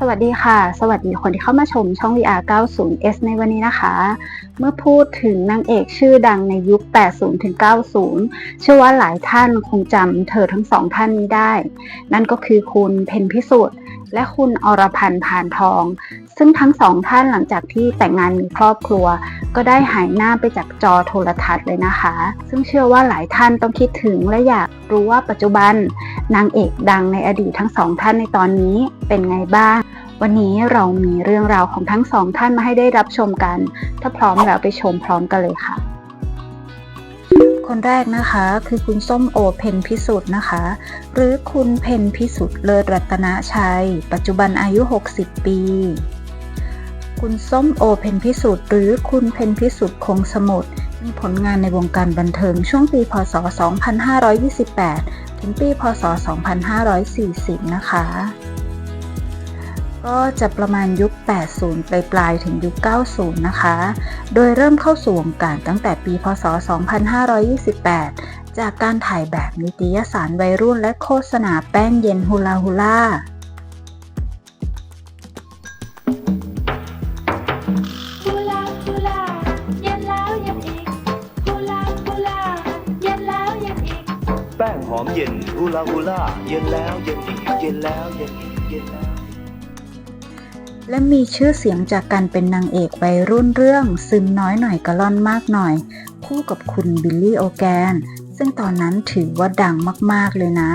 สวัสดีค่ะ สวัสดีคนที่เข้ามาชมช่อง VR 90S ในวันนี้นะคะ เมื่อพูดถึงนางเอกชื่อดังในยุค 80 ถึง 90 เชื่อว่าหลายท่านคงจำเธอทั้งสองท่านนี้ได้ นั่นก็คือคุณเพนพิสุทธิ์และคุณอรพันธ์พานทอง ซึ่งทั้งสองท่านหลังจากที่แต่งงานมีครอบครัว ก็ได้หายหน้าไปจากจอโทรทัศน์เลยนะคะ ซึ่งเชื่อว่าหลายท่านต้องคิดถึงและอยากรู้ว่าปัจจุบัน นางเอกดังในอดีตทั้งสองท่านในตอนนี้เป็นไงบ้าง วันนี้เรามีเรื่องราวของทั้งสองท่านมาให้ได้รับชมกัน ถ้าพร้อมแล้วไปชมพร้อมกันเลยค่ะ คนแรกนะคะคือคุณส้มโอเพนพิสุทธิ์นะคะ หรือคุณเพนพิสุทธิ์เลิศรัตนชัย ปัจจุบันอายุ 60 ปี คุณส้มโอเพนพิสุทธิ์หรือคุณเพนพิสุทธิ์คงสมุทรมีผลงานในวงการบันเทิงช่วงปี พศ 2528 ถึงปี พศ 2540 นะคะ ก็จะประมาณยุค 80ปลายปลายๆถึงยุค 90 นะคะ โดยเริ่มเข้าสู่วงการตั้งแต่ปี พศ 2528 จากการถ่ายแบบนิตยสารวัยรุ่นและโฆษณาแป้งเย็นฮูลาฮูล่าฮูลาฮูลาเย็นแล้วเย็นอีกฮูลาฮูลาเย็นแล้วเย็นอีกแป้งหอมเย็นฮูลาฮูล่าเย็นแล้วเย็นอีกเย็นแล้วเย็นอีกเย็นแล้ว และมีชื่อเสียงจากการเป็นนางเอกวัยรุ่นเรื่อง ซึมน้อยหน่อยกะล่อนมากหน่อย คู่กับคุณบิลลี่โอแกน ซึ่งตอนนั้นถือว่าดังมากๆเลยนะ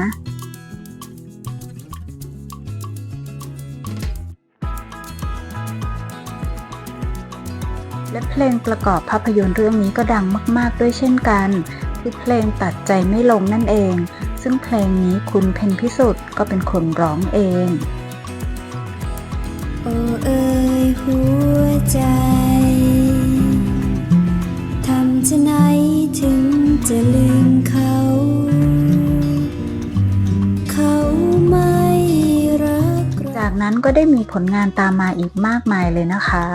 และเพลงประกอบภาพยนตร์เรื่องนี้ก็ดังมาก ๆ ด้วยเช่นกัน คือเพลงตัดใจไม่ลงนั่นเอง ซึ่งเพลงนี้คุณเพนพิสุทธิ์ก็เป็นคนร้องเอง โอ้เอ่ยหัวใจ ทำจะไหนถึงจะลืมเขา เขาไม่รักเราจากนั้นก็ได้มีผลงานตามมาอีกมากมายเลยนะคะ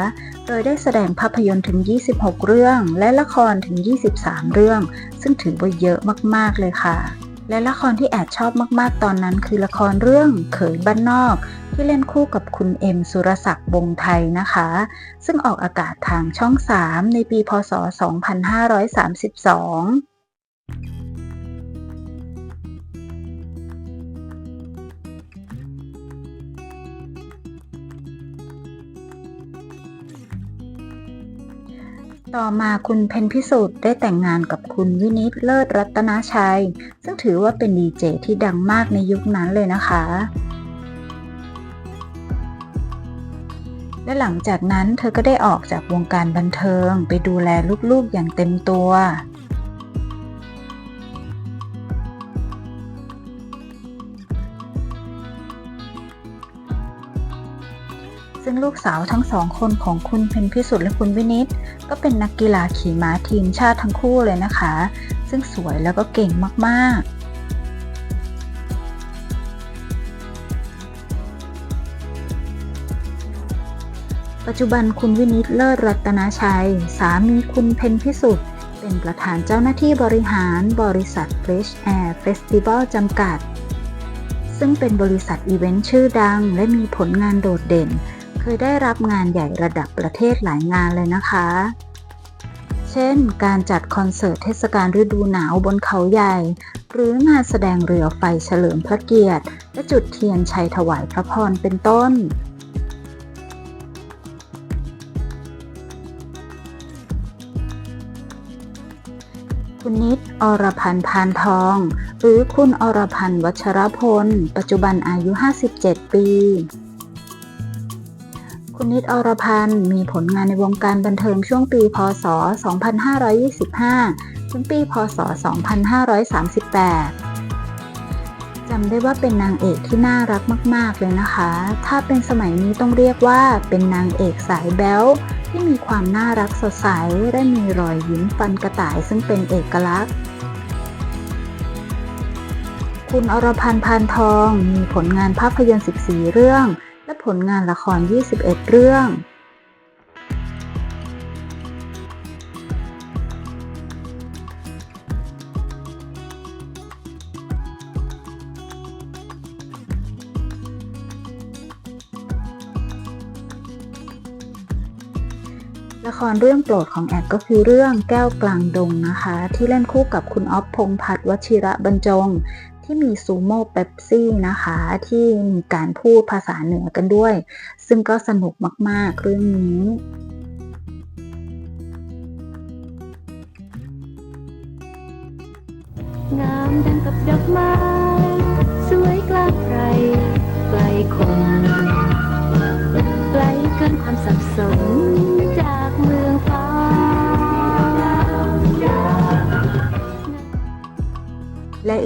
โดยได้แสดงภาพยนตร์ถึง 26 เรื่อง และละครถึง 23 เรื่อง ซึ่งถือว่าเยอะมาก ๆ เลยค่ะ และละครที่แอดชอบมากๆ ตอนนั้นคือละครเรื่องเขยบ้านนอก ที่เล่นคู่กับคุณเอ็มสุรศักดิ์วงไทยนะคะ ซึ่งออกอากาศทางช่อง 3 ในปีพศ 2532 ต่อมาคุณเพนพิสุทธิ์ได้แต่งงานกับคุณวินิตเลิศรัตนชัย ซึ่งถือว่าเป็นดีเจที่ดังมากในยุคนั้นเลยนะคะ และหลังจากนั้นเธอก็ได้ออกจากวงการบันเทิงไปดูแลลูกๆอย่างเต็มตัว ซึ่งลูกสาวทั้งสองคนของคุณเพนพิสุทธิ์และคุณวินิตก็เป็นนักกีฬาขี่ม้าทีมชาติทั้งคู่เลยนะคะ ซึ่งสวยแล้วก็เก่งมากๆปัจจุบันคุณวินิตเลิศรัตนาชัย สามีคุณเพนพิสุทธิ์ เป็นประธานเจ้าหน้าที่บริหารบริษัท Fresh Air Festival จำกัด ซึ่งเป็นบริษัทอีเวนต์ชื่อดังและมีผลงานโดดเด่น ยได้รับงานใหญ่ระดับประเทศหลายงานเลยนะคะ เช่น การจัดคอนเสิร์ตเทศกาลฤดูหนาวบนเขาใหญ่ หรืองานแสดงเรือไฟเฉลิมพระเกียรติ และจุดเทียนชัยถวายพระพรเป็นต้นคุณนิดอรพันธ์พานทอง หรือคุณอรพันธ์วัชรพล ปัจจุบันอายุ 57 ปี ณนิดอรพันธ์มีผลงานในวงการบันเทิงช่วงปี พศ 2525 ถึงปี พศ 2538 จำได้ว่าเป็นนางเอกที่น่ารักมาก ๆ เลยนะคะ ถ้าเป็นสมัยนี้ต้องเรียกว่าเป็นนางเอกสายแบ๊วที่มีความน่ารักสดใส และมีรอยยิ้มฟันกระต่ายซึ่งเป็นเอกลักษณ์คุณอรพันธ์พานทอง มีผลงานภาพยนตร์ 14 เรื่อง ผลงานละคร 21 เรื่อง ละครเรื่องโปรดของแอดก็คือเรื่องแก้วกลางดงนะคะ ที่เล่นคู่กับคุณอ๊อฟพงพัฒน์วชิระบรรจง ที่มีซูโม่เป๊ปซี่นะคะ ที่มีการพูดภาษาเหนือกันด้วย ซึ่งก็สนุกมากๆเรื่องนี้งามดังกับดอกไม้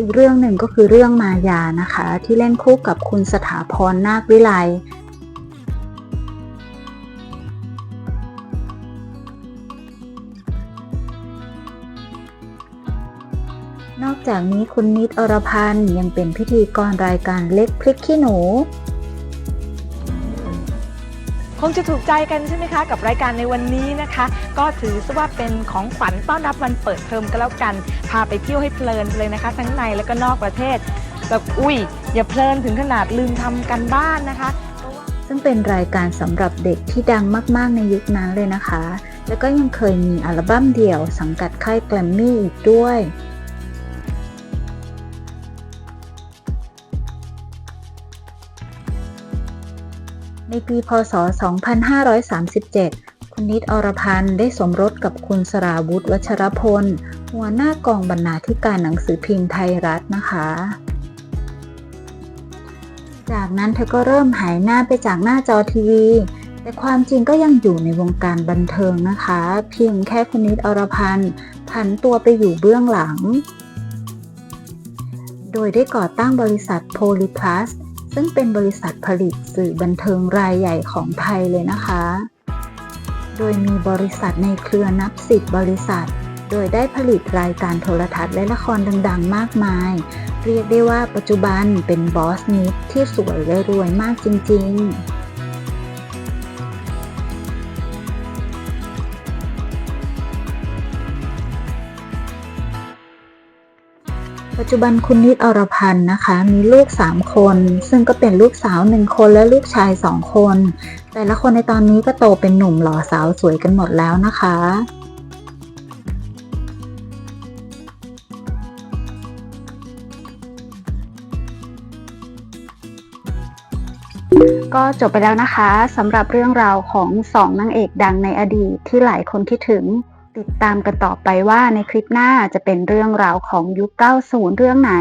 อีกเรื่องหนึ่งก็คือเรื่องมายานะคะ ที่เล่นคู่กับคุณสถาพรนาควิไลนอกจากนี้คุณนิดอรพันธ์ยังเป็นพิธีกรรายการเล็กพริกขี้หนู คงจะถูกใจกันใช่ไหมคะ กับรายการในวันนี้นะคะ ก็ถือซะว่าเป็นของขวัญต้อนรับวันเปิดเทอมก็แล้วกัน พาไปเที่ยวให้เพลินเลยนะคะ ทั้งในและก็นอกประเทศแบบอุ้ยอย่าเพลินถึงขนาดลืมทำกันบ้านนะคะ ซึ่งเป็นรายการสำหรับเด็กที่ดังมาก ๆ ในยุคนั้นเลยนะคะ แล้วก็ยังเคยมีอัลบั้มเดี่ยวสังกัดค่ายแกรมมี่อีกด้วย ในปีพศ 2537 คุณนิดอรพันธ์ได้สมรสกับคุณสราวุธวัชรพล หัวหน้ากองบรรณาธิการหนังสือพิมพ์ไทยรัฐนะคะ จากนั้นเธอก็เริ่มหายหน้าไปจากหน้าจอทีวีแต่ความจริงก็ยังอยู่ในวงการบันเทิงนะคะ เพียงแค่คุณนิดอรพันธ์ผันตัวไปอยู่เบื้องหลัง โดยได้ก่อตั้งบริษัทโพลิพลัส ซึ่งเป็นบริษัทผลิตสื่อบันเทิงรายใหญ่ของไทยเลยนะคะ โดยมีบริษัทในเครือนับสิบบริษัท โดยได้ผลิตรายการโทรทัศน์และละครดัง ๆ มากมาย เรียกได้ว่าปัจจุบันเป็นบอสนิดที่สวยและรวยมากจริง ๆ ปัจจุบันคุณนิดอรพันธ์นะคะ มีลูก 3 คน ซึ่งก็เป็นลูกสาว 1 คนและลูกชาย 2 คน แต่ละคนในตอนนี้ก็โตเป็นหนุ่มหล่อสาวสวยกันหมดแล้วนะคะก็จบไปแล้วนะคะสำหรับเรื่องราวของสองนางเอกดังในอดีตที่หลายคนคิดถึง ติดตามกันต่อไปว่าในคลิปหน้าจะเป็นเรื่องราวของยุค 90 เรื่องไหน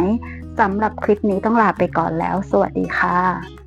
สำหรับคลิปนี้ต้องลาไปก่อนแล้ว สวัสดีค่ะ